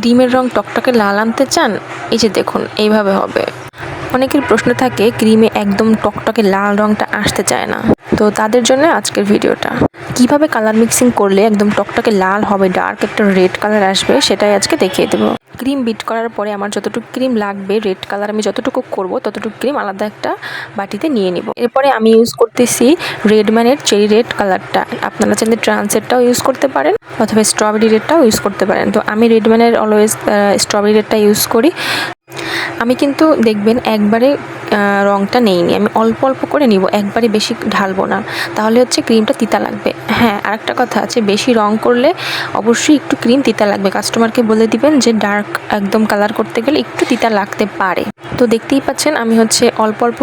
ক্রিমের রং টকটকে লাল আনতে চান? এই যে দেখুন, এইভাবে হবে। অনেকের প্রশ্ন থাকে, ক্রিমে একদম টকটকে লাল রংটা আসতে চায় না। তো তাদের জন্য আজকের ভিডিওটা। কীভাবে কালার মিক্সিং করলে একদম টকটকে লাল হবে ডার্ক একটা রেড কালার আসবে, সেটাই আজকে দেখিয়ে দেবো। ক্রিম বিট করার পরে আমার যতটুকু ক্রিম লাগবে রেড কালার আমি যতটুকু করব, ততটুকু ক্রিম আলাদা একটা বাটিতে নিয়ে নিব। এরপরে আমি ইউজ করতেছি রেডম্যানের চেরি রেড কালারটা আপনারা চাইলে ট্রান্সেটটাও ইউজ করতে পারেন, অথবা স্ট্রবেরি রেডটাও ইউজ করতে পারেন। তো আমি রেডম্যানের অলওয়েজ স্ট্রবেরি রেডটা ইউজ করি। আমি কিন্তু দেখবেন একবারে রংটা নেইনি। আমি অল্প অল্প করে নিব, একবারে বেশি ঢালবো না। তাহলে হচ্ছে ক্রিমটা তিতা লাগবে। হ্যাঁ আরেকটা কথা আছে, বেশি রং করলে অবশ্যই একটু ক্রিম তিতা লাগবে। কাস্টমারকে বলে দিবেন যে ডার্ক একদম কালার করতে গেলে একটু তিতা লাগতে পারে। তো দেখতেই পাচ্ছেন, আমি হচ্ছে অল্প অল্প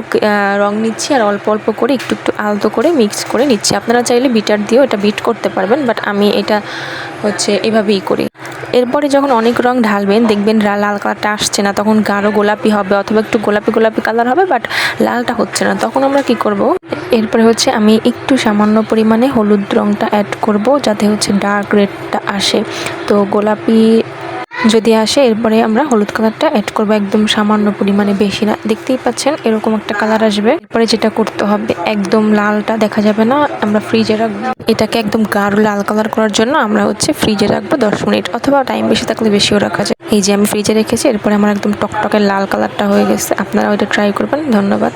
রং নিচ্ছি আর অল্প অল্প করে একটু একটু আলতো করে মিক্স করে নিচ্ছি। আপনারা চাইলে বিটার দিয়েও এটা বিট করতে পারবেন, বাট আমি এটা হচ্ছে এভাবেই করি। এরপরে যখন অনেক রং ঢালবেন, দেখবেন লাল কালারটা আসছে না। তখন গাঢ় গোলাপি হবে অথবা একটু গোলাপি গোলাপি কালার হবে বাট লালটা হচ্ছে না। তখন আমরা কি করব? এরপরে হচ্ছে আমি একটু সামান্য পরিমাণে হলুদ রংটা অ্যাড করব, যাতে হচ্ছে ডার্ক রেডটা আসে। তো গোলাপি যদি আসে, এরপরে আমরা হলুদ কালারটা অ্যাড করব। একদম সামান্য পরিমাণে বেশি না। দেখতেই পাচ্ছেন, এরকম একটা কালার আসবে। এরপরে যেটা করতে হবে, একদম লালটা দেখা যাবে না। আমরা ফ্রিজে রাখব। এটাকে একদম গাঢ় লাল কালার করার জন্য আমরা হচ্ছে ফ্রিজে রাখব দশ মিনিট অথবা টাইম বেশি থাকলে বেশিও রাখা যায়। এই যে আমি ফ্রিজে রেখেছি, এরপরে আমার একদম টকটকে লাল কালারটা হয়ে গেছে। আপনারা ওইটা ট্রাই করবেন। ধন্যবাদ।